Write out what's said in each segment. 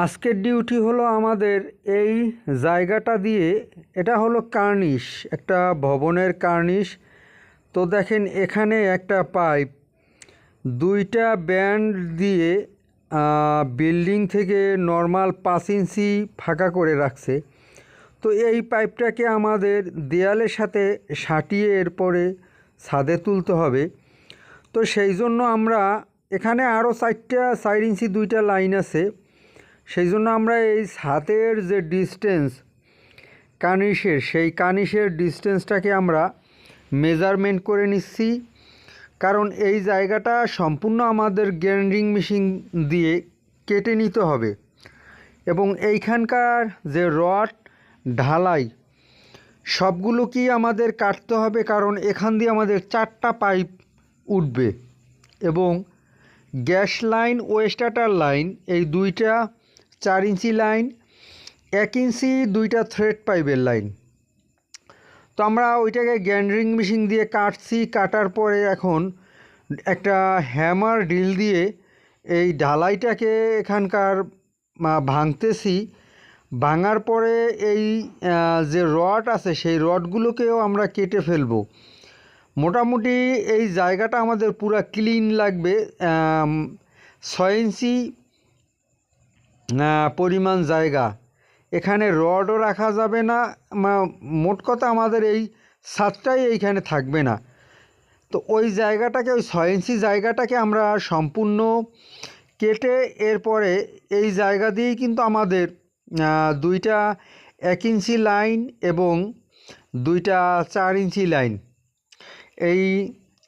আজকের ডিউটি হলো আমাদের এই জায়গাটা দিয়ে, এটা হলো কার্নিশ, একটা ভবনের কার্নিশ। তো দেখেন এখানে একটা পাইপ, দুইটা ব্যান্ড দিয়ে বিল্ডিং থেকে নর্মাল পাঁচ ইঞ্চি ফাঁকা করে রাখছে। তো এই পাইপটাকে আমাদের দেয়ালের সাথে সাটিয়ে এরপরে ছাদে তুলতে হবে। তো সেই জন্য আমরা এখানে আরও চারটা, চার ইঞ্চি দুইটা লাইন আছে। সেই জন্য আমরা এই হাতের যে ডিস্টেন্স কানিশের, সেই কানিশের ডিস্টেন্সটাকে আমরা মেজারমেন্ট করে নিচ্ছি। কারণ এই জায়গাটা সম্পূর্ণ আমাদের গ্যান্ডিং মেশিন দিয়ে কেটে নিতে হবে। এবং এইখানকার যে রড ঢালাই সবগুলোকেই আমাদের কাটতে হবে? কারণ এখান দিয়ে আমাদের চারটা পাইপ উঠবে। এবং গ্যাস লাইন ওয়েস্টাটার লাইন এই দুইটা চার ইঞ্চি লাইন এক ইঞ্চি দুইটা থ্রেড পাইপের লাইন তো আমরা ওইটাকে গ্যান্ড্রিং মেশিন দিয়ে কাটছি, কাটার পরে এখন একটা হ্যামার ড্রিল দিয়ে এই ঢালাইটাকে এখানকার ভাঙতেছি। ভাঙার পরে এই যে রড আছে, সেই রডগুলোকেও আমরা কেটে ফেলব। মোটামুটি এই জায়গাটা আমাদের পুরো ক্লিন লাগবে ছয় ইঞ্চি পরিমাণ জায়গা। এখানে রডও রাখা যাবে না মোট কথা আমাদের এই ছাদটাই এইখানে থাকবে না। তো ওই জায়গাটাকে, ওই ছয় ইঞ্চি জায়গাটাকে আমরা সম্পূর্ণ কেটে এরপরে এই জায়গা দিয়েই কিন্তু আমাদের দুইটা এক ইঞ্চি লাইন এবং দুইটা চার ইঞ্চি লাইন। এই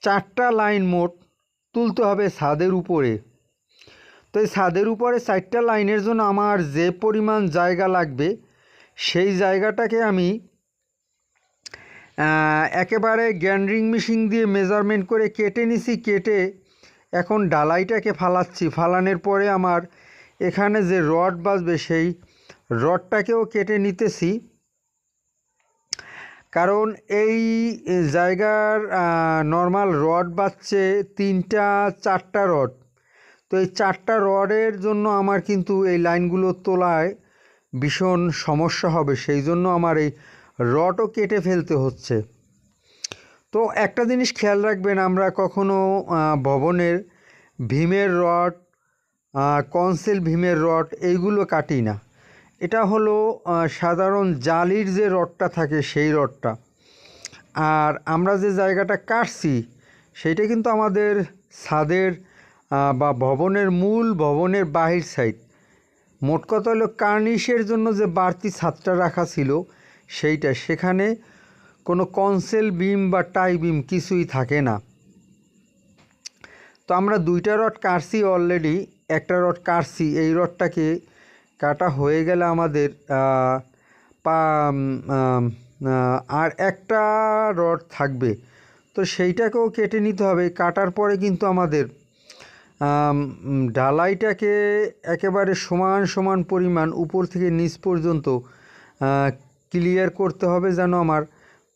চারটা লাইন মোট তুলতে হবে ছাদের উপরে। তো এই ছাদের উপরে চারটা লাইনের জন্য আমার যে পরিমাণ জায়গা লাগবে, সেই জায়গাটাকে আমি একেবারে গ্যান্ড্রিং মেশিন দিয়ে মেজারমেন্ট করে কেটে নিছি, কেটে এখন ডালাইটাকে ফালাচ্ছি। ফালানোর পরে আমার এখানে যে রড বাজবে সেই রডটাকেও কেটে নিতেছি। কারণ এই জায়গার নর্মাল রড বাজছে তিনটা, চারটা রড। তো এই চারটা রডের জন্য আমার কিন্তু এই লাইনগুলো তোলায় ভীষণ সমস্যা হবে। সেই জন্য আমার এই রডও কেটে ফেলতে হচ্ছে। তো একটা জিনিস খেয়াল রাখবেন, আমরা কখনো ভবনের ভীমের রড কনসেল ভীমের রড এইগুলো কাটি না। এটা হলো সাধারণ জালির যে রডটা থাকে সেই রডটা। আর আমরা যে জায়গাটা কাটছি, সেইটা কিন্তু আমাদের ছাদের বা ভবনের মূল ভবনের বাহির সাইড। মোট কথা হলো কার্নিশের জন্য যে বাড়তি ছাদটা রাখা ছিল, সেইটা, সেখানে কোনো কনসেল বিম বা টাই বিম কিছুই থাকে না। তো আমরা দুইটা রড কাটছি অলরেডি, একটা রড কাটছি, এই রডটাকে কাটা হয়ে গেলে আমাদের পা আর একটা রড থাকবে। তো সেইটাকেও কেটে নিতে হবে, কাটার পরে কিন্তু আমাদের ঢালাইটাকে একেবারে সমান সমান পরিমাণ উপর থেকে নিচ পর্যন্ত ক্লিয়ার করতে হবে যেন আমার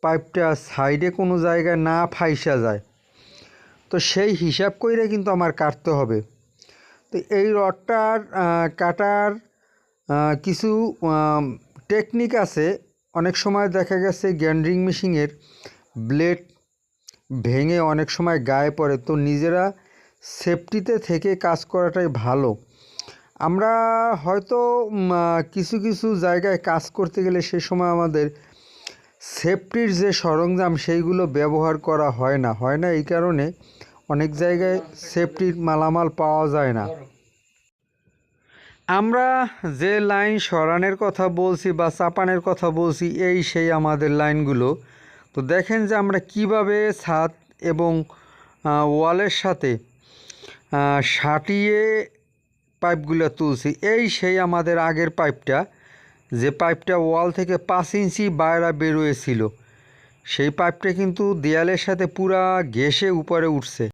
পাইপটা সাইডে কোনো জায়গায় না ফাইসা যায়। তো সেই হিসাব কইরে কিন্তু আমার কাটতে হবে। তো এই রডটার কাটার কিছু টেকনিক আছে। অনেক সময় দেখা গেছে গ্যান্ড্রিং মেশিনের ব্লেড ভেঙে অনেক সময় গায়ে পড়ে। তো নিজেরা সেফটিতে থেকে কাজ করাটাই ভালো। আমরা হয়তো কিছু কিছু জায়গায় কাজ করতে গেলে সে সময় আমাদের সেফটির যে সরঞ্জাম সেইগুলো ব্যবহার করা হয় না। হয় না এই কারণে অনেক জায়গায় সেফটির মালামাল পাওয়া যায় না। আমরা যে লাইন সরানের কথা বলছি বা চাপানের কথা বলছি, এই সেই আমাদের লাইনগুলো। তো দেখেন যে আমরা কীভাবে ছাদ এবং ওয়ালের সাথে সাটিয়ে পাইপগুলো তুলছি। এই সেই আমাদের আগের পাইপটা, যে পাইপটা ওয়াল থেকে পাঁচ ইঞ্চি বাইরা বেরোয়েছিল সেই পাইপটা কিন্তু দেয়ালের সাথে পুরা ঘেসে উপরে উঠছে।